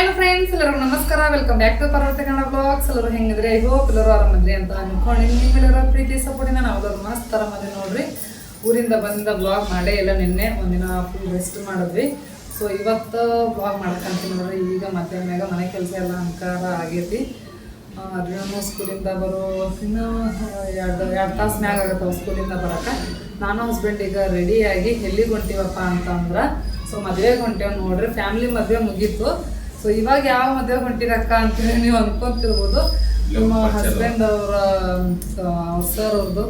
Hello friends ಎಲ್ಲರೂ ನಮಸ್ಕಾರ. Welcome back to ಪರ್ವತ ಕನ್ನಡ ಬ್ಲಾಗ್ಸ್ ಎಲ್ಲರೂ ಹೆಂಗಿದ್ರೆ? ಐ ಹೋಪ್ ಎಲ್ಲರೂ ಆರಾಮದ್ರಿ ಅಂತ ಅನ್ಕೊಂಡು ನಿಮ್ಮೆಲ್ಲರ ಪ್ರೀತಿ ಸಪೋರ್ಟಿನ ನಾವು ಎಲ್ಲರೂ ಮಸ್ತ್ ಆರಾಮದ್ರಿ ನೋಡ್ರಿ. ಊರಿಂದ ಬಂದ ಬ್ಲಾಗ್ ಮಾಡೇ ಇಲ್ಲ ನಿನ್ನೆ ಒಂದಿನ ಫುಲ್ ರೆಸ್ಟ್ ಮಾಡಿದ್ವಿ. ಸೊ ಇವತ್ತು ಬ್ಲಾಗ್ ಮಾಡ್ಕೊಂತೀನಿ ನೋಡ್ರಿ. ಈಗ ಮತ್ತೆ ಮ್ಯಾಗ ಮನೆ ಕೆಲಸ ಎಲ್ಲ ಅಂಕಾರ ಆಗೈತಿ. ಅದನ್ನು ಸ್ಕೂಲಿಂದ ಬರೋ ಇನ್ನೂ ಎರಡು ಎರಡು ತಾಸು ಮ್ಯಾಗ ಆಗತ್ತವ ಸ್ಕೂಲಿಂದ ಬರೋಕೆ. ನಾನು ಹಸ್ಬೆಂಡ್ ಈಗ ರೆಡಿಯಾಗಿ ಎಲ್ಲಿಗೆ ಹೊಂಟಿವಪ್ಪ ಅಂತಂದ್ರೆ ಸೊ ಮದುವೆಗೆ ಹೊಂಟೇವ್ ನೋಡ್ರಿ. ಫ್ಯಾಮಿಲಿ ಮದುವೆ ಮುಗೀತು. ಸೊ ಇವಾಗ ಯಾವ ಮದುವೆ ಹೊಂಟಿರಕ್ಕ ಅಂತೇಳಿ ನೀವು ಅನ್ಕೊಂತಿರ್ಬೋದು. ನಮ್ಮ ಹಸ್ಬೆಂಡ್ ಅವರ ಸರ್ ಅವ್ರದ್ದು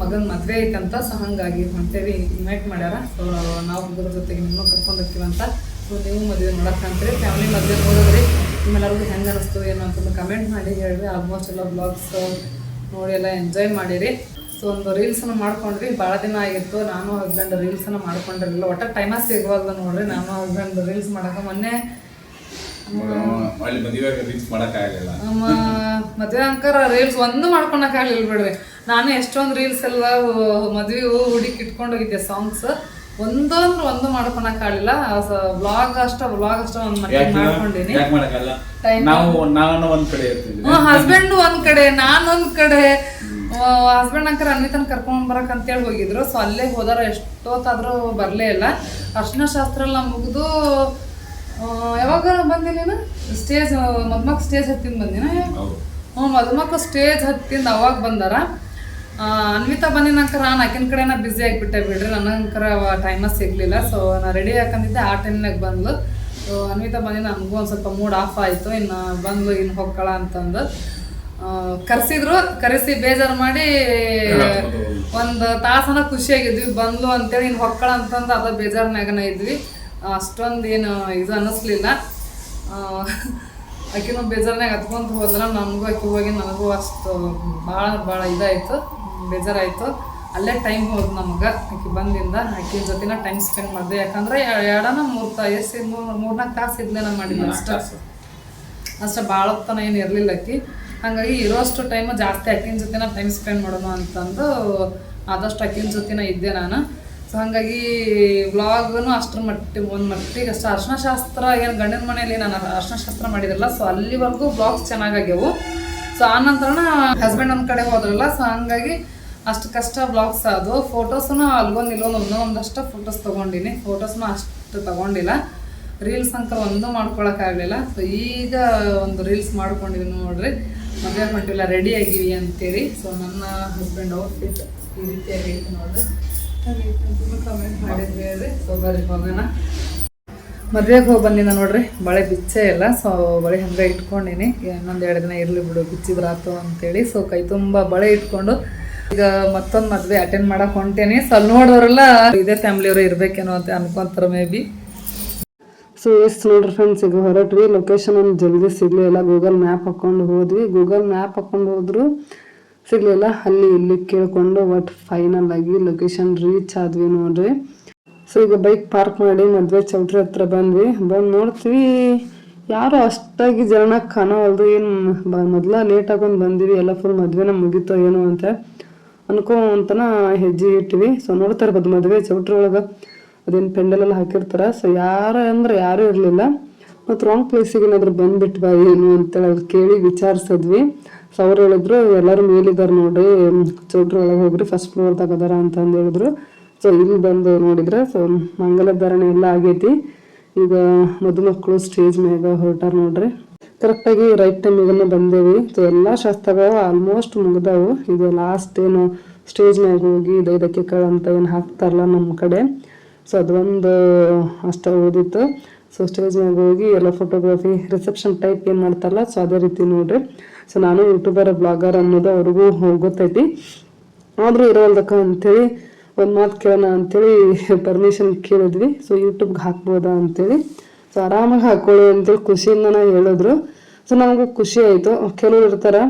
ಮಗನ ಮದುವೆ ಐತಂತ ಸೊ ಹಾಗಾಗಿ ಹೊಂಟೇವಿ ಇನ್ವೈಟ್ ಮಾಡ್ಯಾರ. ಸೊ ನಾವು ಹುಡುಗರ ಜೊತೆಗೆ ನಿಮ್ಮನ್ನು ಕರ್ಕೊಂಡು ಅಂತ. ಸೊ ನೀವು ಮದುವೆ ನೋಡಕ್ಕಂತೀರಿ ಫ್ಯಾಮಿಲಿ ಮದುವೆ ನೋಡಿದ್ರಿ. ನಿಮ್ಮೆಲ್ಲರಿಗೂ ಹೆಂಗೆ ಅನಿಸ್ತು ಏನು ಅಂತಂದು ಕಮೆಂಟ್ ಮಾಡಿ ಹೇಳಿರಿ. ಆಲ್ಮೋಸ್ಟ್ ಎಲ್ಲ ಬ್ಲಾಗ್ಸ್ ನೋಡಿ ಎಲ್ಲ ಎಂಜಾಯ್ ಮಾಡಿರಿ. ಸೊ ಒಂದು ರೀಲ್ಸನ್ನು ಮಾಡ್ಕೊಂಡ್ರಿ. ಭಾಳ ದಿನ ಆಗಿತ್ತು. ನಾನು ಹಸ್ಬೆಂಡ್ ರೀಲ್ಸನ್ನು ಮಾಡ್ಕೊಂಡಿರಲಿಲ್ಲ. ಒಟ್ಟ ಟೈಮ ಸಿಗವಲ್ದು ನೋಡ್ರಿ. ನಾನು ಹಸ್ಬೆಂಡ್ ರೀಲ್ಸ್ ಮಾಡೋಕೆ ಮೊನ್ನೆ ಮದುವೆ ಅಂಕರ ರೀಲ್ಸ್ ಒಂದು ಮಾಡ್ಕೊಳಕ್ಕಾಗಲಿಲ್ಲ ಬಿಡ್ರಿ. ನಾನು ಎಷ್ಟೊಂದು ರೀಲ್ಸ್ ಎಲ್ಲ ಮದ್ವೆ ಹುಡುಕಿ ಇಟ್ಕೊಂಡೋಗಿದ್ದೆ ಸಾಂಗ್ಸ್ ಒಂದೊಂದು ಒಂದು ಮಾಡ್ಕೊಳಕ್ಕಾಗಲಿಲ್ಲ ಬ್ಲಾಗ್ ಅಷ್ಟ ಬ್ಲಾಗ್ ಅಷ್ಟ ಒಂದು ಮಾಡ್ಕೊಂಡಿನಿ. ಹಸ್ಬೆಂಡ್ ಒಂದ್ ಕಡೆ ನಾನೊಂದ್ ಒಂದ್ ಕಡೆ ಹಸ್ಬೆಂಡ್ ಅಂಕರ್ ಅನ್ವಿತನ್ ಕರ್ಕೊಂಡ್ ಬರಕ್ ಅಂತೇಳಿ ಹೋಗಿದ್ರು. ಸೊ ಅಲ್ಲೇ ಹೋದಾರ ಎಷ್ಟೊತ್ತಾದ್ರೂ ಬರ್ಲೇ ಇಲ್ಲ. ಅರ್ಶನ ಶಾಸ್ತ್ರ ಎಲ್ಲ ಮುಗಿದು ಯಾವಾಗ ಬಂದಿಲ್ಲ ಸ್ಟೇಜ್ ಮದ್ಮಕ್ ಸ್ಟೇಜ್ ಹತ್ತಿಂದ ಬಂದಿನ? ಹ್ಞೂ ಮದುಮಕ್ಳು ಸ್ಟೇಜ್ ಹತ್ತಿಂದ ಅವಾಗ ಬಂದಾರ. ಅನ್ವಿತಾ ಬಂದಿನಂಕರ ನಾನು ಆಕಿನ ಕಡೆನ ಬ್ಯುಸಿ ಆಗಿಬಿಟ್ಟೆ ಬಿಡ್ರಿ ನನಗಂಕರ ಟೈಮ ಸಿಗ್ಲಿಲ್ಲ. ಸೊ ನಾ ರೆಡಿ ಹಾಕಂದಿದ್ದೆ ಆ ಟೈಮ್ನಾಗ ಬಂದ್ಲು. ಸೊ ಅನ್ವಿತಾ ಬಂದಿನ ನನಗೂ ಒಂದು ಸ್ವಲ್ಪ ಮೂಡ್ ಆಫ್ ಆಯಿತು. ಇನ್ನು ಬಂದ್ಲು ಇನ್ನು ಹೊಕ್ಕಳ ಅಂತಂದು. ಕರೆಸಿದ್ರು ಕರ್ಸಿದ್ರು ಕರೆಸಿ ಬೇಜಾರು ಮಾಡಿ ಒಂದು ತಾಸನ ಖುಷಿಯಾಗಿದ್ವಿ. ಬಂದ್ಲು ಅಂತೇಳಿ ಇನ್ನು ಹೊಕ್ಕಳ ಅಂತಂದು ಅದ ಬೇಜಾರ್ನಾಗನ ಇದ್ವಿ. ಅಷ್ಟೊಂದು ಏನು ಇದು ಅನ್ನಿಸ್ಲಿಲ್ಲ. ಆಕಿನೂ ಬೇಜಾರ್ನಾಗ ಹತ್ಕೊಂತ ಹೋದ್ರೆ ನಮಗೂ ಆಕೆ ಹೋಗಿ ನನಗೂ ಅಷ್ಟು ಭಾಳ ಭಾಳ ಇದಾಯಿತು ಬೇಜಾರಾಯಿತು. ಅಲ್ಲೇ ಟೈಮ್ ಹೋದ್ ನಮ್ಗೆ ಆಕೆ ಬಂದಿಂದ. ಆಕಿ ಜೊತೆನ ಟೈಮ್ ಸ್ಪೆಂಡ್ ಮಾಡಿದೆ. ಯಾಕಂದ್ರೆ ಎರಡನ ಮೂರು ತಾ ಎಷ್ಟು ಮೂರು ಮೂರ್ನಾಲ್ಕು ತಾಸು ಇದ್ಲೇನ ಮಾಡಿದ್ದೆ ಅಷ್ಟು. ಅಷ್ಟೇ ಭಾಳ ಹೊತ್ತನ ಏನು ಇರಲಿಲ್ಲ ಆಕಿ. ಹಾಗಾಗಿ ಇರೋಷ್ಟು ಟೈಮ್ ಜಾಸ್ತಿ ಆಕಿನ ಜೊತೆನ ಟೈಮ್ ಸ್ಪೆಂಡ್ ಮಾಡೋಣ ಅಂತಂದು ಆದಷ್ಟು ಆಕಿನ ಜೊತೆನ ಇದ್ದೆ ನಾನು. ಸೊ ಹಾಗಾಗಿ ವ್ಲಾಗನು ಅಷ್ಟರ ಮಟ್ಟಿಗೆ ಒಂದು ಮಟ್ಟಿಗೆ ಅಷ್ಟು. ಅರ್ಶನಶಾಸ್ತ್ರ, ಏನು ಗಂಡನ ಮನೆಯಲ್ಲಿ ನಾನು ಅರ್ಶಿನ ಶಾಸ್ತ್ರ ಮಾಡಿದ್ರಲ್ಲ ಸೊ ಅಲ್ಲಿವರೆಗೂ ಬ್ಲಾಗ್ಸ್ ಚೆನ್ನಾಗಾಗ್ಯವು. ಸೊ ಆ ನಂತರನ ಹಸ್ಬೆಂಡ್ ಒಂದು ಕಡೆ ಹೋದ್ರಲ್ಲ ಸೊ ಹಂಗಾಗಿ ಅಷ್ಟು ಕಷ್ಟ ಬ್ಲಾಗ್ಸ್ ಅದು. ಫೋಟೋಸ್ನು ಅಲ್ಗೊಂದು ಇಲ್ಲೊಂದು ಒಂದೊಂದಷ್ಟು ಫೋಟೋಸ್ ತೊಗೊಂಡಿನಿ. ಫೋಟೋಸ್ನು ಅಷ್ಟು ತಗೊಂಡಿಲ್ಲ. ರೀಲ್ಸ್ ಅಂತ ಒಂದು ಮಾಡ್ಕೊಳಕ್ಕಾಗಲಿಲ್ಲ. ಸೊ ಈಗ ಒಂದು ರೀಲ್ಸ್ ಮಾಡ್ಕೊಂಡಿವಿ ನೋಡ್ರಿ. ಮದುವೆ ಹೊಂಟಿಲ್ಲ ರೆಡಿ ಆಗಿವಿ ಅಂತೇಳಿ. ಸೊ ನನ್ನ ಹಸ್ಬೆಂಡ್ ಔಟ್ಫಿಟ್ ಈ ರೀತಿಯಾಗಿ ನೋಡ್ರಿ. ಕಮೆಂಟ್ ಹೋಗೋಣ ಮದ್ವೆಗೆ ಹೋಗಿ ಬಂದಿನ ನೋಡ್ರಿ, ಬಳೆ ಬಿಚ್ಚೇ ಇಲ್ಲ ಸೊ ಬಳೆ ಹಂಗೆ ಇಟ್ಕೊಂಡಿನಿ. ಇನ್ನೊಂದು ಎರಡು ದಿನ ಇರಲಿ ಬಿಡು ಬಿಚ್ಚಿದ್ರಾತು ಅಂತೇಳಿ ಸೊ ಕೈ ತುಂಬ ಬಳೆ ಇಟ್ಕೊಂಡು ಈಗ ಮತ್ತೊಂದು ಮದ್ವೆ ಅಟೆಂಡ್ ಮಾಡಕ್ ಹೊಂಟೇನಿ. ಸೊ ಅಲ್ಲಿ ನೋಡೋರೆಲ್ಲ ಇದೇ ಫ್ಯಾಮಿಲಿಯವರು ಇರ್ಬೇಕೇನೋ ಅಂತ ಅನ್ಕೊಂತಾರ ಮೇ ಬಿ ಸೊ ಎಸ್ ನೋಡ್ರಿ ಫ್ರೆಂಡ್ಸ್ ಈಗ ಹೊರಟ್ವಿ ಲೊಕೇಶನ್ ಒಂದು ಜಲ್ದಿ ಸಿಗಲಿಲ್ಲ ಗೂಗಲ್ ಮ್ಯಾಪ್ ಹಾಕೊಂಡು ಹೋದ್ವಿ. ಗೂಗಲ್ ಮ್ಯಾಪ್ ಹಾಕೊಂಡು ಹೋದ್ರು ಸಿಗ್ಲಿಲ್ಲ. ಅಲ್ಲಿ ಇಲ್ಲಿ ಕೇಳಿಕೊಂಡು ಒಟ್ ಫೈನಲ್ ಆಗಿ ಲೊಕೇಶನ್ ರೀಚ್ ಆದ್ವಿ ನೋಡ್ರಿ. ಸೊ ಈಗ ಬೈಕ್ ಪಾರ್ಕ್ ಮಾಡಿ ಮದುವೆ ಚೌಟ್ರಿ ಹತ್ರ ಬಂದ್ವಿ. ಬಂದು ನೋಡ್ತೀವಿ. ಯಾರು ಅಷ್ಟಾಗಿ ಜನ ಕಾಣವಲ್ದು ಏನು ಮೊದ್ಲ ಲೇಟ್ ಆಗೊಂಡು ಬಂದಿವಿ. ಎಲ್ಲ ಫುಲ್ ಮದ್ವೆನ ಮುಗೀತೋ ಏನೋ ಅಂತ ಅನ್ಕೊಂತನ ಹೆಜ್ಜೆ ಇಟ್ವಿ ಸೊ ನೋಡ್ತಾ ಇರ್ಬೋದು ಮದುವೆ ಚೌಟ್ರಿ ಒಳಗೆ. ಅದೇನು ಪೆಂಡಲ್ ಎಲ್ಲ ಹಾಕಿರ್ತಾರ. ಸೊ ಯಾರ ಅಂದ್ರೆ ಯಾರೂ ಇರಲಿಲ್ಲ. ಮತ್ತು ರಾಂಗ್ ಪ್ಲೇಸಿಗೆ ಏನಾದ್ರು ಬಂದ್ಬಿಟ್ವಾ ಏನು ಅಂತೇಳಿ ಕೇಳಿ ವಿಚಾರಿಸಿದ್ವಿ. ಸೊ ಅವ್ರು ಹೇಳಿದ್ರು, ಎಲ್ಲರೂ ಮೇಲಿದ್ದಾರೆ ನೋಡ್ರಿ ಚೌಟ್ರಿ ಒಳಗೆ ಹೋಗ್ರಿ ಫಸ್ಟ್ ಫ್ಲೋರ್ದಾಗ ಅದಾರ ಅಂತಂದು ಹೇಳಿದ್ರು. ಸೊ ಇಲ್ಲಿ ಬಂದು ನೋಡಿದ್ರೆ ಸೊ ಮಂಗಲಧಾರಣೆ ಎಲ್ಲ ಆಗೈತಿ. ಈಗ ಮದುಮಕ್ಕಳು ಸ್ಟೇಜ್ ಮ್ಯಾಗ ಹೊರಟಾರ ನೋಡ್ರಿ. ಕರೆಕ್ಟಾಗಿ ರೈಟ್ ಟೈಮಿಗೆಲ್ಲ ಬಂದೇವಿ. ಸೊ ಎಲ್ಲ ಶಾಸ್ತ್ರಗಳು ಆಲ್ಮೋಸ್ಟ್ ಮುಗಿದಾವೆ. ಇದು ಲಾಸ್ಟ್ ಏನು ಸ್ಟೇಜ್ ಮ್ಯಾಗ ಹೋಗಿ ದೈದಕ್ಕೆ ಕಳ ಅಂತ ಏನು ಹಾಕ್ತಾರಲ್ಲ ನಮ್ಮ ಕಡೆ. ಸೊ ಅದೊಂದು ಅಷ್ಟ ಓದಿತ್ತು. ಸೊ ಸ್ಟೇಜ್ ಮ್ಯಾಗ ಹೋಗಿ ಎಲ್ಲ ಫೋಟೋಗ್ರಫಿ ರಿಸೆಪ್ಷನ್ ಟೈಪ್ ಏನು ಮಾಡ್ತಾರಲ್ಲ ಸೊ ಅದೇ ರೀತಿ ನೋಡ್ರಿ. ಸೊ ನಾನು ಯೂಟ್ಯೂಬರ್, ಬ್ಲಾಗರ್ ಅನ್ನೋದು ಅವ್ರಿಗೂ ಗೊತ್ತೈತಿ. ಆದರೂ ಇರೋಲ್ದಕ್ಕ ಅಂತೇಳಿ ಒಂದು ಮಾತು ಕೇಳೋಣ ಅಂತೇಳಿ ಪರ್ಮಿಷನ್ ಕೇಳಿದ್ವಿ. ಸೊ ಯೂಟ್ಯೂಬ್ಗೆ ಹಾಕ್ಬೋದಾ ಅಂತೇಳಿ. ಸೊ ಆರಾಮಾಗಿ ಹಾಕ್ಕೊಳ್ಳಿ ಅಂತೇಳಿ ಖುಷಿಯಿಂದನ ಹೇಳಿದ್ರು. ಸೊ ನಮಗೂ ಖುಷಿ ಆಯಿತು. ಕೆಲವ್ರು ಇರ್ತಾರೆ.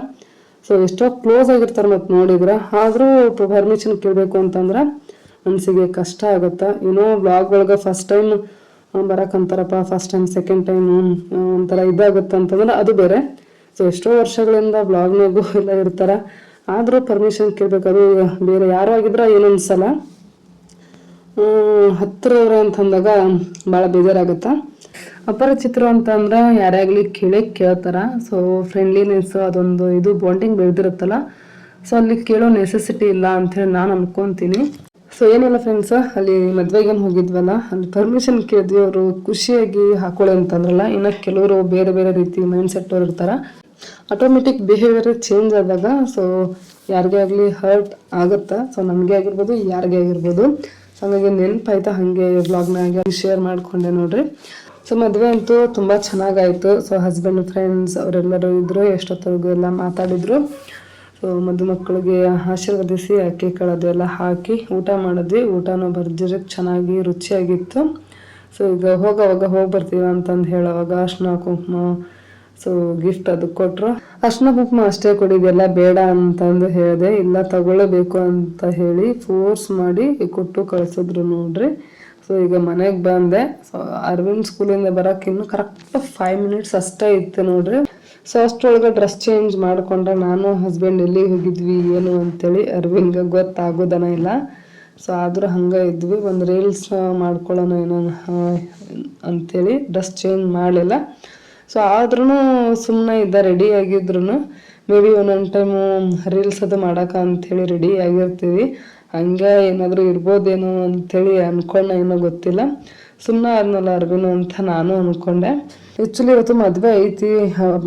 ಸೊ ಎಷ್ಟೋ ಕ್ಲೋಸ್ ಆಗಿರ್ತಾರೆ ಮತ್ತು ನೋಡಿದ್ರೆ. ಆದರೂ ಪರ್ಮಿಷನ್ ಕೇಳಬೇಕು ಅಂತಂದ್ರೆ ಮನಸ್ಸಿಗೆ ಕಷ್ಟ ಆಗುತ್ತೆ. ಏನೋ ಬ್ಲಾಗ್ ಒಳಗೆ ಫಸ್ಟ್ ಟೈಮ್ ಬರಕಂತಾರಪ್ಪ ಫಸ್ಟ್ ಟೈಮ್ ಸೆಕೆಂಡ್ ಟೈಮ್ ಒಂಥರ ಇದಾಗುತ್ತೆ ಅಂತಂದ್ರೆ ಅದು ಬೇರೆ. ಸೊ ಎಷ್ಟೋ ವರ್ಷಗಳಿಂದ ಬ್ಲಾಗ್ನಾಗೂ ಎಲ್ಲ ಇರ್ತಾರ. ಆದರೂ ಪರ್ಮಿಷನ್ ಕೇಳ್ಬೇಕಾದ್ರು ಅದು ಬೇರೆ ಯಾರು ಆಗಿದ್ರ ಏನನ್ಸಲ್ಲ ಹತ್ತಿರವ್ರೆ ಅಂತಂದಾಗ ಭಾಳ ಬೇಜಾರಾಗುತ್ತಾ. ಅಪರಿಚಿತರು ಅಂತಂದ್ರೆ ಯಾರ್ಯಾಗ್ಲಿ ಕೇಳೇ ಕೇಳ್ತಾರ. ಸೊ ಫ್ರೆಂಡ್ಲಿನೆಸ್ ಅದೊಂದು ಇದು ಬಾಂಡಿಂಗ್ ಬೆಳೆದಿರುತ್ತಲ್ಲ. ಸೊ ಅಲ್ಲಿ ಕೇಳೋ ನೆಸೆಸಿಟಿ ಇಲ್ಲ ಅಂಥೇಳಿ ನಾನು ಅನ್ಕೊಂತೀನಿ. ಸೊ ಏನಿಲ್ಲ ಫ್ರೆಂಡ್ಸ್ ಅಲ್ಲಿ ಮದ್ವೆಗೇನು ಹೋಗಿದ್ವಲ್ಲ, ಅಲ್ಲಿ ಪರ್ಮಿಷನ್ ಕೇಳಿದ್ವಿ ಅವರು ಖುಷಿಯಾಗಿ ಹಾಕೊಳ್ಳಿ ಅಂತಂದ್ರಲ್ಲ. ಇನ್ನು ಕೆಲವರು ಬೇರೆ ಬೇರೆ ರೀತಿ ಮೈಂಡ್ ಸೆಟ್ ಅವ್ರು ಇರ್ತಾರೆ. ಆಟೋಮೆಟಿಕ್ ಬಿಹೇವಿಯರ್ ಚೇಂಜ್ ಆದಾಗ ಸೊ ಯಾರಿಗೇ ಆಗಲಿ ಹರ್ಟ್ ಆಗುತ್ತಾ? ಸೊ ನಮಗೆ ಆಗಿರ್ಬೋದು, ಯಾರಿಗೇ ಆಗಿರ್ಬೋದು. ಸೊ ಹಂಗಾಗಿ ನೆನಪಾಯ್ತಾ ಹಾಗೆ ವ್ಲಾಗ್ನಾಗ ಶೇರ್ ಮಾಡಿಕೊಂಡೆ ನೋಡ್ರಿ. ಸೊ ಮದುವೆ ಅಂತೂ ತುಂಬ ಚೆನ್ನಾಗಾಯಿತು. ಸೊ ಹಸ್ಬೆಂಡ್ ಫ್ರೆಂಡ್ಸ್ ಅವರೆಲ್ಲರೂ ಇದ್ದರು ಎಷ್ಟೊತ್ತವರೆಗೂ ಎಲ್ಲ ಮಾತಾಡಿದ್ರು. ಸೊ ಮದುಮಕ್ಕಳಿಗೆ ಆಶೀರ್ವದಿಸಿ, ಅಕ್ಕಿ ಕಳದು ಎಲ್ಲ ಹಾಕಿ ಊಟ ಮಾಡಿದ್ವಿ. ಊಟನೂ ಭರ್ಜರಿ ಚೆನ್ನಾಗಿ ರುಚಿಯಾಗಿತ್ತು. ಸೊ ಈಗ ಹೋಗೋವಾಗ ಹೋಗಿ ಬರ್ತೀವಿ ಅಂತಂದು ಹೇಳೋವಾಗ ಅರ್ಶಿನ ಕುಂಕುಮ ಸೊ ಗಿಫ್ಟ್ ಅದು ಕೊಟ್ಟರು ಅರ್ಶಿನ ಕುಂಕುಮ ಅಷ್ಟೇ ಕೊಡಿದೆಲ್ಲ ಬೇಡ ಅಂತಂದು ಹೇಳಿದೆ. ಇಲ್ಲ, ತಗೊಳ್ಳಬೇಕು ಅಂತ ಹೇಳಿ ಫೋರ್ಸ್ ಮಾಡಿ ಕೊಟ್ಟು ಕಳಿಸಿದ್ರು ನೋಡ್ರಿ. ಸೊ ಈಗ ಮನೆಗೆ ಬಂದೆ. ಸೊ ಅರವಿಂದ್ ಸ್ಕೂಲಿಂದ ಬರೋಕೆ ಇನ್ನೂ ಕರೆಕ್ಟ್ ಫೈವ್ ಮಿನಿಟ್ಸ್ ಅಷ್ಟೇ ಇತ್ತು ನೋಡ್ರಿ. ಸೊ ಅಷ್ಟರೊಳಗೆ ಡ್ರೆಸ್ ಚೇಂಜ್ ಮಾಡಿಕೊಂಡ್ರೆ ನಾನು ಹಸ್ಬೆಂಡ್ ಎಲ್ಲಿ ಹೋಗಿದ್ವಿ, ಏನು ಅಂತೇಳಿ ಅರವಿಂದ್ಗೆ ಗೊತ್ತಾಗೋದನ ಇಲ್ಲ. ಸೊ ಆದರೂ ಹಂಗೆ ಇದ್ವಿ. ಒಂದು ರೀಲ್ಸ್ ಮಾಡ್ಕೊಳ್ಳೋಣ ಏನೋ ಅಂಥೇಳಿ ಡ್ರೆಸ್ ಚೇಂಜ್ ಮಾಡಲಿಲ್ಲ. ಸೊ ಆದ್ರೂ ಸುಮ್ಮನೆ ಇದ್ದ ರೆಡಿ ಆಗಿದ್ರು ಮೇ ಬಿ ಒಂದೊಂದು ಟೈಮು ರೀಲ್ಸ್ ಅದು ಮಾಡೋಕೆ ಅಂಥೇಳಿ ರೆಡಿ ಆಗಿರ್ತೀವಿ. ಹಂಗೆ ಏನಾದರೂ ಇರ್ಬೋದೇನೋ ಅಂಥೇಳಿ ಅನ್ಕೊಂಡೆ ಏನೋ ಗೊತ್ತಿಲ್ಲ. ಸುಮ್ಮನೆ ಆದ್ಮೇಲೆ ಅರ್ವಿನು ಅಂತ ನಾನು ಅಂದ್ಕೊಂಡೆ ಆ್ಯಕ್ಚುಲಿ ಇವತ್ತು ಮದುವೆ ಐತಿ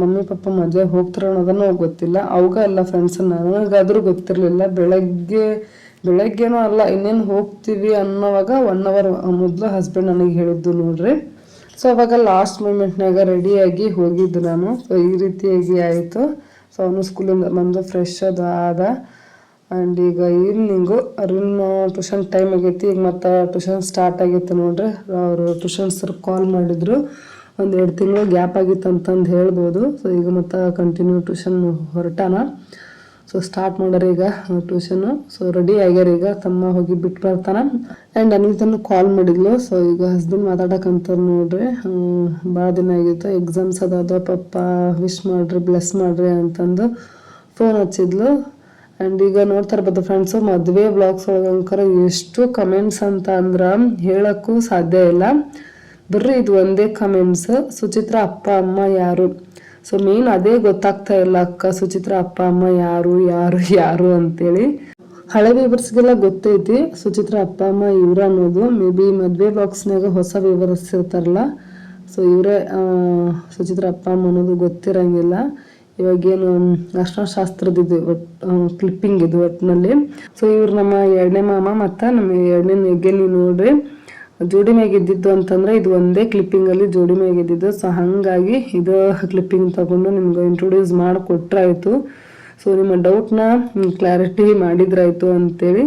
ಮಮ್ಮಿ ಪಪ್ಪ ಮದುವೆ ಹೋಗ್ತಾರ ಅನ್ನೋದನ್ನು ಗೊತ್ತಿಲ್ಲ. ಅವಾಗ ಎಲ್ಲ ಫ್ರೆಂಡ್ಸ್ ನನಗಾದರೂ ಗೊತ್ತಿರಲಿಲ್ಲ. ಬೆಳಗ್ಗೆ, ಬೆಳಗ್ಗೆನೂ ಅಲ್ಲ, ಇನ್ನೇನು ಹೋಗ್ತೀವಿ ಅನ್ನೋವಾಗ ಒನ್ ಅವರ್ ಮೊದಲು ಹಸ್ಬೆಂಡ್ ನನಗೆ ಹೇಳಿದ್ದು ನೋಡ್ರಿ. ಸೊ ಅವಾಗ ಲಾಸ್ಟ್ ಮೂಮೆಂಟ್ನಾಗ ರೆಡಿಯಾಗಿ ಹೋಗಿದ್ದು ನಾನು. ಸೊ ಈ ರೀತಿಯಾಗಿ ಆಯಿತು. ಸೊ ಅವನು ಸ್ಕೂಲಿಂದ ಬಂದು ಫ್ರೆಶ್ ಅದು, ಆದ. ಆ್ಯಂಡ್ ಈಗ ಈವ್ನಿಂಗು ಅರಿನ್ ಟ್ಯೂಷನ್ ಟೈಮ್ ಆಗೈತಿ. ಈಗ ಮತ್ತೆ ಟ್ಯೂಷನ್ ಸ್ಟಾರ್ಟ್ ಆಗೈತೆ ನೋಡ್ರಿ. ಅವರು ಟ್ಯೂಷನ್ ಸರ್ ಕಾಲ್ ಮಾಡಿದರು. ಒಂದು ಎರಡು ತಿಂಗಳು ಗ್ಯಾಪ್ ಆಗಿತ್ತು ಅಂತಂದು ಹೇಳ್ಬೋದು. ಸೊ ಈಗ ಮತ್ತೆ ಕಂಟಿನ್ಯೂ ಟ್ಯೂಷನ್ ಹೊರಟಾನ. ಸೊ ಸ್ಟಾರ್ಟ್ ಮಾಡ್ಯಾರ ಈಗ ಟ್ಯೂಷನು ಸೊ ರೆಡಿ ಆಗ್ಯಾರ ಈಗ, ತಮ್ಮ ಹೋಗಿ ಬಿಟ್ಟು ಬರ್ತಾನೆ ಆ್ಯಂಡ್ ಅನಿತನು ಕಾಲ್ ಮಾಡಿದ್ಲು. ಸೊ ಈಗ ಹಸ್ಬೆಂಡ್ ಮಾತಾಡೋಕಂತ ನೋಡ್ರಿ. ಭಾಳ ದಿನ ಆಗಿತ್ತು. ಎಕ್ಸಾಮ್ಸ್ ಅದಾದ ಪಪ್ಪ ವಿಶ್ ಮಾಡ್ರಿ ಬ್ಲೆಸ್ ಮಾಡ್ರಿ ಅಂತಂದು ಫೋನ್ ಹಚ್ಚಿದ್ಲು. ಆ್ಯಂಡ್ ಈಗ ನೋಡ್ತಾರೆ ಇರ್ಬೋದು ಫ್ರೆಂಡ್ಸು ಮದುವೆ ಬ್ಲಾಗ್ಸ್ ಒಳಗಂಕರ ಎಷ್ಟು ಕಮೆಂಟ್ಸ್ ಅಂತ ಅಂದ್ರೆ ಹೇಳೋಕ್ಕೂ ಸಾಧ್ಯ ಇಲ್ಲ. ಬರ್ರಿ, ಇದು ಒಂದೇ ಕಮೆಂಟ್ಸ್ ಸುಚಿತ್ರ ಅಪ್ಪ, ಅಮ್ಮ ಯಾರು? ಸೊ ಮೇನ್ ಅದೇ ಗೊತ್ತಾಗ್ತಾ ಇಲ್ಲ ಅಕ್ಕ. ಸುಚಿತ್ರ, ಅಪ್ಪ, ಅಮ್ಮ, ಯಾರು ಯಾರು ಯಾರು ಅಂತೇಳಿ. ಹಳೆ ವ್ಯೂವರ್ಸ್ಗೆಲ್ಲ ಗೊತ್ತೈತಿ. ಸುಚಿತ್ರ, ಅಪ್ಪ, ಅಮ್ಮ, ಇವ್ರ ಅನ್ನೋದು. ಮೇ ಬಿ ಮದುವೆ ಬಾಕ್ಸ್ನಾಗ ಹೊಸ ವ್ಯೂವರ್ಸ್ ಇರ್ತಾರಲ್ಲ. ಸೊ ಇವರೇ ಸುಚಿತ್ರ, ಅಪ್ಪ, ಅಮ್ಮ ಅನ್ನೋದು ಗೊತ್ತಿರಂಗಿಲ್ಲ. ಇವಾಗೇನು ಅರ್ಶನಶಾಸ್ತ್ರದಿದ್ದು ಒಟ್ ಕ್ಲಿಪ್ಪಿಂಗ್ ಇದು ಒಟ್ಟಿನಲ್ಲಿ ಸೊ ಇವ್ರು ನಮ್ಮ ಎರಡನೇ ಮಾಮ ಮತ್ತು ನಮ್ಮ ಎರಡನೇ ನೆಗೆಲಿ ನೋಡ್ರಿ. ಜೋಡಿ ಇದ್ದಿದ್ದು ಅಂತಂದ್ರೆ ಇದು ಒಂದೇ ಕ್ಲಿಪ್ಪಿಂಗ್ ಅಲ್ಲಿ ಜೋಡಿ ಇದ್ದಿದ್ದು. ಸೊ ಹಂಗಾಗಿ ಇದು ಕ್ಲಿಪ್ಪಿಂಗ್ ತಗೊಂಡು ನಿಮ್ಗೆ ಇಂಟ್ರೊಡ್ಯೂಸ್ ಮಾಡಿಕೊಟ್ರಾಯ್ತು. ಸೊ ನಿಮ್ಮ ಡೌಟ್ನ ಕ್ಲಾರಿಟಿ ಮಾಡಿದ್ರಾಯ್ತು ಅಂತೇಳಿ.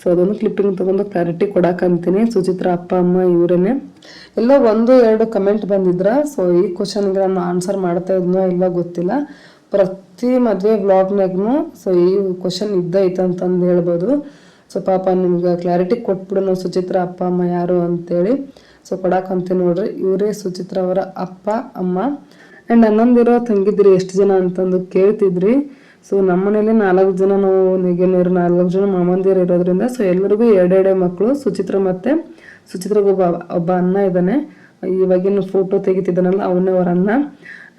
ಸೊ ಅದೊಂದು ಕ್ಲಿಪ್ಪಿಂಗ್ ತಗೊಂಡು ಕ್ಲಾರಿಟಿ ಕೊಡಕಂತೀನಿ ಸುಚಿತ್ರ ಅಪ್ಪ, ಅಮ್ಮ ಇವರೇನೆ. ಎಲ್ಲೋ ಒಂದು, ಎರಡು ಕಮೆಂಟ್ ಬಂದಿದ್ರ. ಸೊ ಈ ಕ್ವಶನ್ಗೆ ನಾನು ಆನ್ಸರ್ ಮಾಡ್ತಾ ಇದ್ನೋ ಇಲ್ಲ ಗೊತ್ತಿಲ್ಲ. ಪ್ರತಿ ಮದುವೆ ವ್ಲಾಗ್ನಾಗೂ ಸೊ ಈ ಕ್ವಶನ್ ಇದ್ದೈತೆ ಅಂತಂದು ಹೇಳ್ಬೋದು. ಸೊ ಪಾಪ ನಿಮ್ಗೆ ಕ್ಲಾರಿಟಿ ಕೊಟ್ಬಿಡು ನಾವು ಸುಚಿತ್ರ, ಅಪ್ಪ, ಅಮ್ಮ ಯಾರು ಅಂತೇಳಿ. ಸೊ ಕೊಡಾಕಂತೆ ನೋಡ್ರಿ, ಇವರೇ ಸುಚಿತ್ರ ಅವರ ಅಪ್ಪ, ಅಮ್ಮ. ಆ್ಯಂಡ್ ಹನ್ನೊಂದಿರೋ ತಂಗಿದ್ರಿ ಎಷ್ಟು ಜನ ಅಂತಂದು ಕೇಳ್ತಿದ್ರಿ. ಸೊ ನಮ್ಮ ಮನೇಲಿ ನಾಲ್ಕು ಜನ ನಾವು ನೆಗೆನೀರು ನಾಲ್ಕು ಜನ ಮಾಮಂದಿರು ಇರೋದ್ರಿಂದ ಸೊ ಎಲ್ಲರಿಗೂ ಎರಡೆರಡೆ ಮಕ್ಕಳು ಸುಚಿತ್ರ ಮತ್ತೆ ಸುಚಿತ್ರಗೊಬ್ಬ, ಒಬ್ಬ ಒಬ್ಬ ಅಣ್ಣ ಇದ್ದಾನೆ. ಇವಾಗಿನ ಫೋಟೋ ತೆಗಿತಿದ್ದಾನಲ್ಲ, ಅವನೇ ಅವರ ಅಣ್ಣ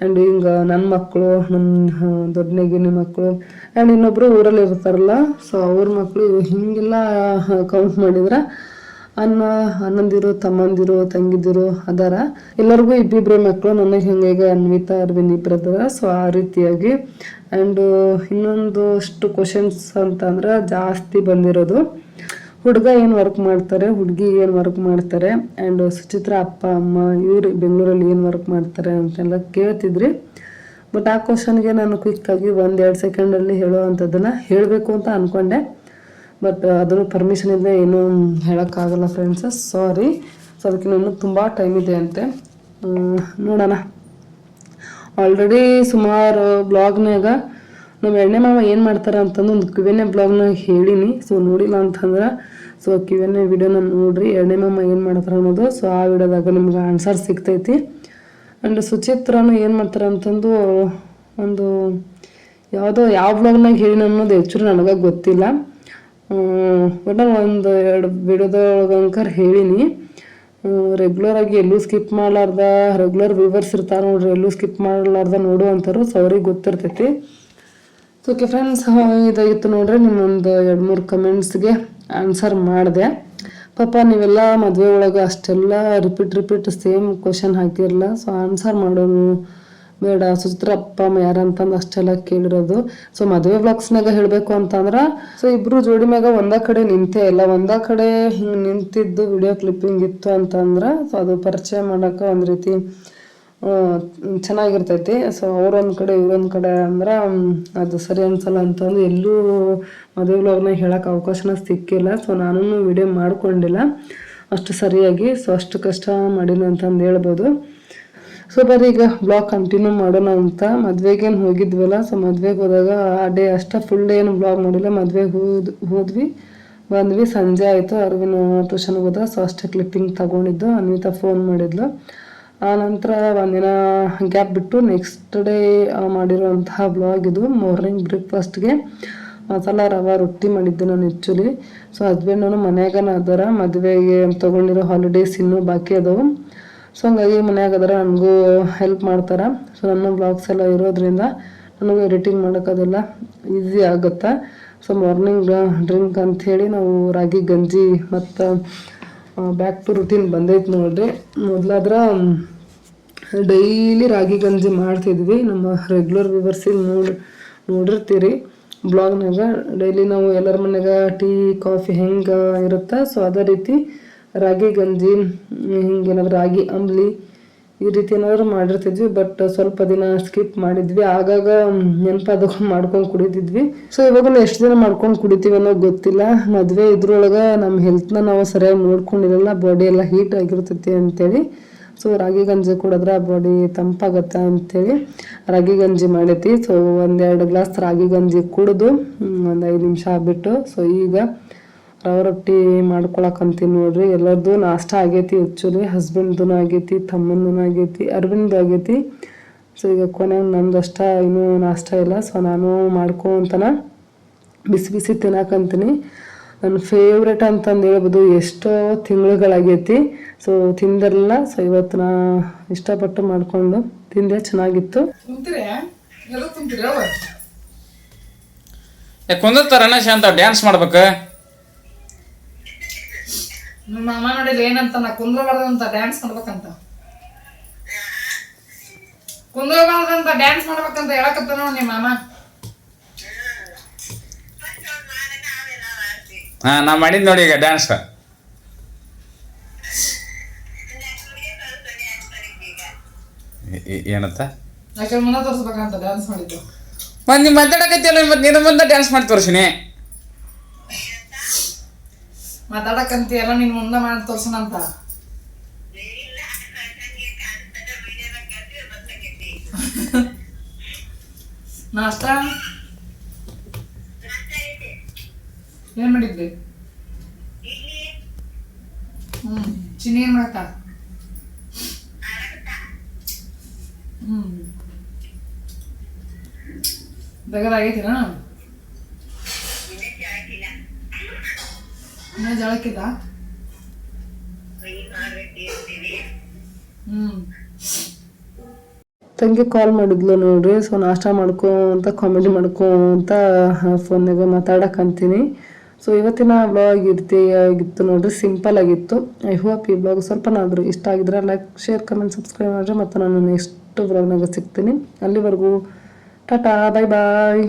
ಆ್ಯಂಡ್ ಹಿಂಗೆ ನನ್ನ ಮಕ್ಕಳು ನನ್ನ ದೊಡ್ಡನೇಗಿನ ಮಕ್ಕಳು ಆ್ಯಂಡ್ ಇನ್ನೊಬ್ಬರು ಊರಲ್ಲಿ ಇರ್ತಾರಲ್ಲ ಸೊ ಅವ್ರ ಮಕ್ಕಳು ಹಿಂಗೆಲ್ಲ ಕೌಂಟ್ ಮಾಡಿದ್ರೆ ಅನ್ನ ಅಣ್ಣಂದಿರು, ತಮ್ಮಂದಿರು, ತಂಗಿದಿರು ಅದಾರ. ಎಲ್ಲರಿಗೂ ಇಬ್ಬಿಬ್ರು ಮಕ್ಕಳು ನನಗೆ ಹಿಂಗಾಗಿ ಅನ್ವಿತಾ ಇಬ್ಬರು ಅದಾರ. ಸೊ ಆ ರೀತಿಯಾಗಿ ಆ್ಯಂಡ್ ಇನ್ನೊಂದು ಅಷ್ಟು ಕ್ವಶನ್ಸ್ ಅಂತಂದ್ರೆ ಜಾಸ್ತಿ ಬಂದಿರೋದು. ಹುಡುಗ ಏನು ವರ್ಕ್ ಮಾಡ್ತಾರೆ, ಹುಡುಗಿ ಏನು ವರ್ಕ್ ಮಾಡ್ತಾರೆ ಆ್ಯಂಡ್ ಸುಚಿತ್ರ ಅಪ್ಪ, ಅಮ್ಮ ಇವ್ರು ಬೆಂಗಳೂರಲ್ಲಿ ಏನು ವರ್ಕ್ ಮಾಡ್ತಾರೆ ಅಂತೆಲ್ಲ ಕೇಳ್ತಿದ್ರಿ. ಬಟ್ ಆ ಕ್ವಶನ್ಗೆ ನಾನು ಕ್ವಿಕ್ಕಾಗಿ ಒಂದೆರಡು ಸೆಕೆಂಡಲ್ಲಿ ಹೇಳೋ ಹೇಳಬೇಕು ಅಂತ ಅಂದ್ಕೊಂಡೆ ಬಟ್ ಅದನ್ನು ಪರ್ಮಿಷನ್ ಇಲ್ಲದೆ ಏನೂ ಹೇಳೋಕ್ಕಾಗಲ್ಲ ಫ್ರೆಂಡ್ಸ್ ಸಾರಿ ಸೊ ಅದಕ್ಕೆ ನಾನು ತುಂಬ ಟೈಮ್ ಇದೆ ಅಂತೆ. ನೋಡೋಣ. ಆಲ್ರೆಡಿ ಸುಮಾರು ಬ್ಲಾಗ್ನಾಗ ನಮ್ಮ ಎಣ್ಣೆ ಮಾವ ಏನು ಮಾಡ್ತಾರೆ ಅಂತಂದು ಒಂದು ಕಿವೆನೆ ಬ್ಲಾಗ್ನ ಹೇಳಿನಿ. ಸೊ ನೋಡಿಲ್ಲ ಅಂತಂದ್ರೆ ಸೊ ಕಿವೆನೆ ವಿಡಿಯೋನ ನೋಡ್ರಿ ಎಣ್ಣೆ ಮಾಮ ಏನು ಮಾಡ್ತಾರೆ ಅನ್ನೋದು. ಸೊ ಆ ವಿಡಿಯೋದಾಗ ನಿಮ್ಗೆ ಆನ್ಸರ್ ಸಿಗ್ತೈತಿ. ಆ್ಯಂಡ್ ಸುಚಿತ್ರನು ಏನು ಮಾಡ್ತಾರೆ ಅಂತಂದು, ಒಂದು ಯಾವುದೋ ಯಾವ ಬ್ಲಾಗ್ನಾಗ ಹೇಳಿನ ಅನ್ನೋದು ಹೆಚ್ಚು ನನಗೆ ಗೊತ್ತಿಲ್ಲ. ಒಟ್ಟು ಒಂದು ಎರಡು ವಿಡಿಯೋದೊಳಗಂಕರ್ ಹೇಳಿನಿ. ರೆಗ್ಯುಲರ್ ಆಗಿ ಎಲ್ಲೂ ಸ್ಕಿಪ್ ಮಾಡಲಾರ್ದ ರೆಗ್ಯುಲರ್ ವ್ಯೂವರ್ಸ್ ಇರ್ತಾರೆ ನೋಡ್ರಿ, ಎಲ್ಲೂ ಸ್ಕಿಪ್ ಮಾಡಲಾರ್ದ ನೋಡುವಂಥವ್ರು ಸೊ ಅವ್ರಿಗೆ ಗೊತ್ತಿರ್ತೈತಿ. ಸೊ ಓಕೆ ಫ್ರೆಂಡ್ಸ್ ಇದಾಗಿತ್ತು ನೋಡ್ರಿ ನಿಮ್ಮೊಂದು ಎರಡು ಮೂರು ಕಮೆಂಟ್ಸ್ಗೆ ಆನ್ಸರ್ ಮಾಡಿದೆ. ಪಾಪ, ನೀವೆಲ್ಲ ಮದುವೆ ಒಳಗೆ ಅಷ್ಟೆಲ್ಲ ರಿಪೀಟ್ ರಿಪೀಟ್ ಸೇಮ್ ಕ್ವಶನ್ ಹಾಕಿರಲ್ಲ ಸೊ ಆನ್ಸರ್ ಮಾಡೋನು ಬೇಡ. ಸುಚಿತ್ರ, ಅಪ್ಪ, ಅಮ್ಮ ಯಾರಂತಂದು ಅಷ್ಟೆಲ್ಲ ಕೇಳಿರೋದು. ಸೊ ಮದುವೆ ಬ್ಲಾಗ್ಸ್ನಾಗ ಹೇಳಬೇಕು ಅಂತಂದ್ರೆ ಸೊ ಇಬ್ಬರು ಜೋಡಿ ಮ್ಯಾಗ ಒಂದ ಕಡೆ ನಿಂತೇ ಇಲ್ಲ. ಒಂದ ಕಡೆ ಹಿಂಗೆ ನಿಂತಿದ್ದು ವಿಡಿಯೋ ಕ್ಲಿಪ್ಪಿಂಗ್ ಇತ್ತು ಅಂತಂದ್ರೆ ಸೊ ಅದು ಪರಿಚಯ ಮಾಡೋಕೆ ಒಂದು ರೀತಿ ಚೆನ್ನಾಗಿರ್ತೈತಿ. ಸೊ ಅವ್ರೊಂದು ಕಡೆ, ಇವ್ರೊಂದು ಕಡೆ ಅಂದ್ರೆ ಅದು ಸರಿ ಅನ್ಸಲ್ಲ ಅಂತಂದು ಎಲ್ಲೂ ಮದುವೆಗಳವ್ರನ್ನ ಹೇಳಕ್ಕೆ ಅವಕಾಶನ ಸಿಕ್ಕಿಲ್ಲ. ಸೊ ನಾನು ವಿಡಿಯೋ ಮಾಡ್ಕೊಂಡಿಲ್ಲ. ಅಷ್ಟು ಸರಿಯಾಗಿ ಸೊ ಅಷ್ಟು ಕಷ್ಟ ಮಾಡಿಲ್ಲ ಅಂತಂದು ಹೇಳ್ಬೋದು. ಸೊ ಬರೀ ಈಗ ಬ್ಲಾಗ್ ಕಂಟಿನ್ಯೂ ಮಾಡೋಣ ಅಂತ. ಮದುವೆಗೇನು ಹೋಗಿದ್ವಲ್ಲ ಸೊ ಮದುವೆಗೆ ಹೋದಾಗ ಆ ಡೇ ಅಷ್ಟ ಫುಲ್ ಡೇ ಏನು ಬ್ಲಾಗ್ ಮಾಡಿಲ್ಲ. ಮದುವೆಗೆ ಹೋದ್, ಹೋದ್ವಿ. ಬಂದ್ವಿ, ಸಂಜೆ ಆಯಿತು ಅರವಿನ ಟ್ಯೂಷನ್ಗೆ ಹೋದ. ಸೊ ಅಷ್ಟೇ ಕ್ಲಿಪ್ಪಿಂಗ್ ತಗೊಂಡಿದ್ದು. ಅನ್ವಿತಾ ಫೋನ್ ಮಾಡಿದ್ಲು. ಆ ನಂತರ ಒಂದಿನ ಗ್ಯಾಪ್ ಬಿಟ್ಟು ನೆಕ್ಸ್ಟ್ ಡೇ ಮಾಡಿರುವಂತಹ ಬ್ಲಾಗ್ ಇದು ಮಾರ್ನಿಂಗ್ ಬ್ರೇಕ್ಫಾಸ್ಟ್ಗೆ ಮಸಾಲ, ರವೆ, ರೊಟ್ಟಿ ಮಾಡಿದ್ದೆ ನಾನು ಆ್ಯಕ್ಚುಲಿ ಸೊ ಹಸ್ಬೆಂಡ್ ನಾನು ಮನ್ಯಾಗನ ಅದಾರ, ಮದುವೆಗೆ ತೊಗೊಂಡಿರೋ ಹಾಲಿಡೇಸ್ ಇನ್ನೂ ಬಾಕಿ ಅದಾವು. ಸೊ ಹಂಗಾಗಿ ಮನ್ಯಾಗ ಅದರ, ನನಗೂ ಹೆಲ್ಪ್ ಮಾಡ್ತಾರೆ. ಸೊ ನನ್ನ ಬ್ಲಾಗ್ಸ್ ಎಲ್ಲ ಇರೋದ್ರಿಂದ ನನಗೂ ಎಡಿಟಿಂಗ್ ಮಾಡೋಕ್ಕದೆಲ್ಲ ಈಸಿ ಆಗುತ್ತೆ. ಸೊ ಮಾರ್ನಿಂಗ್ ಡ್ರಿಂಕ್ ಅಂಥೇಳಿ ನಾವು ರಾಗಿ, ಗಂಜಿ ಮತ್ತು ಬ್ಯಾಕ್ ಟು ರುಟೀನ್ ಬಂದೈತೆ ನೋಡ್ರಿ. ಮೊದಲಾದ್ರೆ ಡೈಲಿ ರಾಗಿ ಗಂಜಿ ಮಾಡ್ತಿದ್ವಿ. ನಮ್ಮ ರೆಗ್ಯುಲರ್ ವ್ಯೂವರ್ಸಿಗೆ ನೋಡಿ, ನೋಡಿರ್ತೀರಿ. ಬ್ಲಾಗ್ನಾಗ ಡೈಲಿ ನಾವು ಎಲ್ಲರ ಮನೆಯಾಗ ಟೀ, ಕಾಫಿ ಹೆಂಗೆ ಇರುತ್ತೆ, ಸೊ ಅದೇ ರೀತಿ ರಾಗಿ ಗಂಜಿ ಹಿಂಗೇನಾದ್ರು ರಾಗಿ, ಅಂಬ್ಲಿ ಈ ರೀತಿ ಏನಾದ್ರು ಮಾಡಿರ್ತಿದ್ವಿ ಬಟ್ ಸ್ವಲ್ಪ ದಿನ ಸ್ಕಿಪ್ ಮಾಡಿದ್ವಿ. ಆಗಾಗ ನೆನಪಾದಾಗ ಮಾಡ್ಕೊಂಡು ಕುಡಿತಿದ್ವಿ ಸೊ ಇವಾಗ ಎಷ್ಟು ದಿನ ಮಾಡ್ಕೊಂಡು ಕುಡಿತೀವಿ ಅನ್ನೋ ಗೊತ್ತಿಲ್ಲ. ಮದುವೆ ಇದ್ರೊಳಗೆ ನಮ್ಮ ಹೆಲ್ತ್ನ ನಾವು ಸರಿಯಾಗಿ ನೋಡ್ಕೊಂಡಿರಲ್ಲ ಬಾಡಿ ಎಲ್ಲ ಹೀಟ್ ಆಗಿರ್ತೈತಿ ಅಂತೇಳಿ. ಸೊ ರಾಗಿ ಗಂಜಿ ಕುಡಿದ್ರೆ ಬಾಡಿ ತಂಪಾಗತ್ತೆ ಅಂತೇಳಿ ರಾಗಿ ಗಂಜಿ ಮಾಡೈತಿ ಸೊ ಒಂದೆರಡು ಗ್ಲಾಸ್ ರಾಗಿ ಗಂಜಿ ಕುಡಿದು ಒಂದು ಐದು ನಿಮಿಷ ಆಗ್ಬಿಟ್ಟು. ಸೊ ಈಗ ರವೆ ರೊಟ್ಟಿ ಮಾಡ್ಕೊಳಕಂತೀನಿ ನೋಡ್ರಿ. ಎಲ್ಲರದು ನಾಷ್ಟ ಆಗೈತಿ ಆ್ಯಕ್ಚುಲಿ ಹಸ್ಬೆಂಡ್ದು ಆಗೈತಿ ತಮ್ಮಂದು ಆಗೈತಿ ಅರವಿಂದ್ ಆಗೈತಿ. ಸೊ ಈಗ ಕೊನೆಗೆ ನಂದು ಅಷ್ಟ ಇನ್ನೂ ನಾಷ್ಟ ಇಲ್ಲ. ಸೊ ನಾನು ಮಾಡ್ಕೊತನ ಬಿಸಿ ಬಿಸಿ ತಿನ್ನಕಂತೀನಿ. ನನ್ನ ಫೇವ್ರೆಟ್ ಅಂತಂದು ಹೇಳ್ಬೋದು ಎಷ್ಟೋ ತಿಂಗಳುಗಳಾಗೈತಿ. ಸೊ ತಿಂದಿರಲಿಲ್ಲ. ಸೊ ಇವತ್ತು ನಾ ಇಷ್ಟಪಟ್ಟು ಮಾಡಿಕೊಂಡು ತಿಂದೆ ಚೆನ್ನಾಗಿತ್ತು. ತುಂಬ್ತೀರಿ ಎಲ್ಲ ತುಂಬ್ತೀರಿ ಅವ ಏ ಕುಂದಿರ್ತಾರ ಶಾಂತ ಡ್ಯಾನ್ಸ್ ಮಾಡ್ಬೇಕು? ನಿಮ್ಮ ಅಮ್ಮ ನೋಡಿಲ್ಲ ಏನಂತ ನಾ ಕುಂದ್ರಬಾರ್ದಂತ ಡ್ಯಾನ್ಸ್ ಮಾಡ್ಬೇಕಂತ. ಕುಂದ್ರಬಾರ್ದಂತ ಡ್ಯಾನ್ಸ್ ಮಾಡ್ಬೇಕಂತ ಹೇಳಕತ್ತ ನೋಡಿ ನಿಮ್ಮ ಮಾಮ. ಹಾ ನಾ ಮಾಡಿದ್ ನೋಡಿ ಈಗ ಡ್ಯಾನ್ಸ್ ಏನತ್ತ ಮುನ್ನ ತೋರಿಸ್ಬೇಕಂತ ಡ್ಯಾನ್ಸ್ ಮಾಡಿದ್ದು. ಮತ್ತೆ ನೀವು ಮಾತಾಡಕತ್ತಿಲ್ಲ ಮತ್ತೆ ನಿನ್ನ ಮುಂದೆ ಡ್ಯಾನ್ಸ್ ಮಾಡಿ ತೋರಿಸಿನಿ. ಮಾತಾಡಕಂತ ಎಲ್ಲ ನಿನ್ ಮುಂದೆ ಮಾಡಿ ತೋರ್ಸನಂತ ನಾಷ್ಟ? ಏನ್ ಮಾಡಿದ್ವಿ? ಹ್ಮ್, ಚಿನ್ನಿ ಏನ್ ಮಾಡತ್ತ? ಹ್ಮ್. ಆಗೈತಿನಾ ಇನ್ನ ತಂಗಿ ಕಾಲ್ ಮಾಡಿದ್ಲು ನೋಡ್ರಿ ಸೊ ನಾಷ್ಟ ಮಾಡ್ಕೊ ಅಂತ ಕಾಮಿಡಿ ಮಾಡ್ಕೊ ಅಂತ ಫೋನ್ನಾಗ ಮಾತಾಡಕಂತೀನಿ ಸೊ ಇವತ್ತಿನ ಬ್ಲಾಗ್ ಇರ್ತಿ, ಆಗಿತ್ತು ನೋಡ್ರಿ ಸಿಂಪಲ್ ಆಗಿತ್ತು. ಐ ಹೋಪ್ ಈ ಬ್ಲಾಗ್ ಸ್ವಲ್ಪನಾದರೂ ಇಷ್ಟ ಆಗಿದ್ರೆ ಲೈಕ್ ಶೇರ್ ಕಮೆಂಟ್ ಸಬ್ಸ್ಕ್ರೈಬ್ ಮಾಡ್ರಿ, ಮತ್ತು ನಾನು ನೆಕ್ಸ್ಟ್ ಬ್ಲಾಗ್ನಾಗ ಸಿಗ್ತೀನಿ. ಅಲ್ಲಿವರೆಗೂ, ಟಾಟಾ ಬಾಯ್ ಬಾಯ್